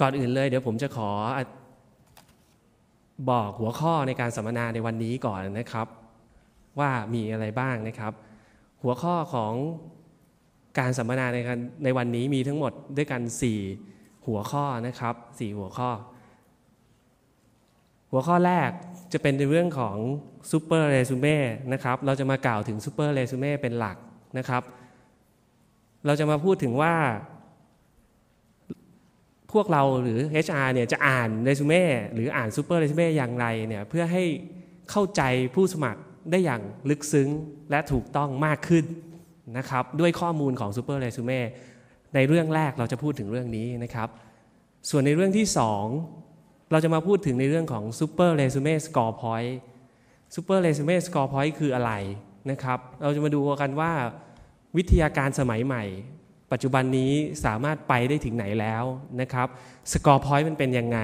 ก่อนอื่นเลยเดี๋ยวผมจะขอบอกหัวข้อในการสัมมนาในวันนี้ก่อนนะครับ ว่ามีอะไรบ้างนะครับ หัวข้อของการสัมมนาในในวันนี้มีทั้งหมดด้วยกัน 4 หัวข้อนะครับ 4 หัวข้อ หัวข้อแรกจะเป็นในเรื่องของซูเปอร์เรซูเม่นะครับเราจะมากล่าวถึงซูเปอร์เรซูเม่เป็นหลักนะครับ เราจะมาพูดถึงว่า พวกเราหรือ HR เนี่ยจะอ่านเรซูเม่หรืออ่านซูเปอร์เรซูเม่อย่างไรเนี่ยเพื่อให้เข้าใจผู้สมัครได้อย่างลึกซึ้งและถูกต้องมากขึ้นนะครับด้วยข้อมูลของซูเปอร์เรซูเม่ในเรื่องแรกเราจะพูดถึงเรื่องนี้นะครับ ส่วนในเรื่องที่ 2 เราจะมาพูดถึงในเรื่องของ Super Resume Score Point Super Resume Score Point คืออะไรนะครับ เราจะมาดูกันว่าวิทยาการสมัยใหม่ ปัจจุบันนี้สามารถไปได้ถึงไหนแล้วนะครับ Score Point มันเป็นยังไง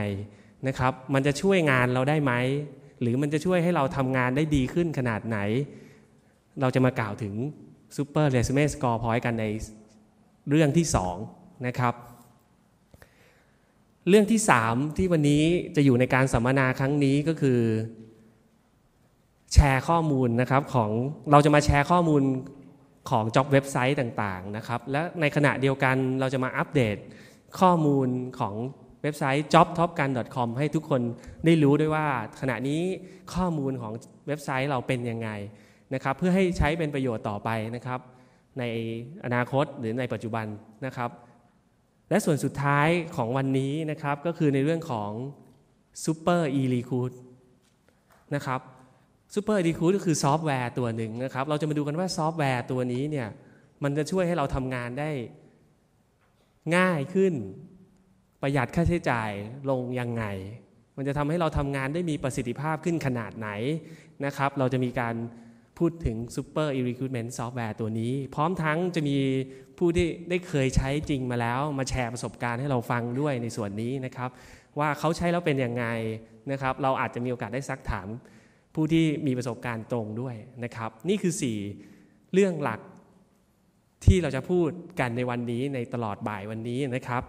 นะครับมันจะช่วยงานเราได้ไหม หรือมันจะช่วยให้เราทำงานได้ดีขึ้นขนาดไหน เราจะมากล่าวถึง Super Resume Score Point กันในเรื่องที่ 2 นะครับ เรื่องที่ 3 ที่วันนี้จะอยู่ในการสัมมนาครั้งนี้ก็คือ แชร์ข้อมูลนะครับของเราจะมาแชร์ข้อมูล ของ job เว็บไซต์ต่างๆนะครับ และในขณะเดียวกันเราจะมาอัปเดตข้อมูลของเว็บไซต์ jobtopgun.com ให้ทุกคนได้รู้ด้วยว่าขณะนี้ข้อมูลของเว็บไซต์เราเป็นยังไงนะครับเพื่อให้ใช้เป็นประโยชน์ต่อไปนะครับ ในอนาคตหรือในปัจจุบันนะครับ และส่วนสุดท้ายของวันนี้นะครับก็คือในเรื่องของ Super e r e c r u i t นะครับ Super e r e c r u i t ก็คือซอฟต์แวร์ตัวหนึ่งนะครับ เราจะมาดูกันว่าซอฟต์แวร์ตัวนี้เนี่ยมันจะช่วยให้เราทำงานได้ง่ายขึ้น ประหยัดค่าใช้จ่ายลงยังไง มันจะทำให้เราทำงานได้มีประสิทธิภาพขึ้นขนาดไหนนะครับ เราจะมีการพูดถึง Super e-recruitment software ตัวนี้ พร้อมทั้งจะมีผู้ที่ได้เคยใช้จริงมาแล้ว มาแชร์ประสบการณ์ให้เราฟังด้วยในส่วนนี้นะครับ ว่าเขาใช้แล้วเป็นยังไงนะครับ เราอาจจะมีโอกาสได้ซักถาม ผู้ที่มีประสบการณ์ตรงด้วยนะครับ นี่คือ 4 เรื่องหลักที่เราจะพูดกันในวันนี้ในตลอดบ่ายวันนี้นะครับ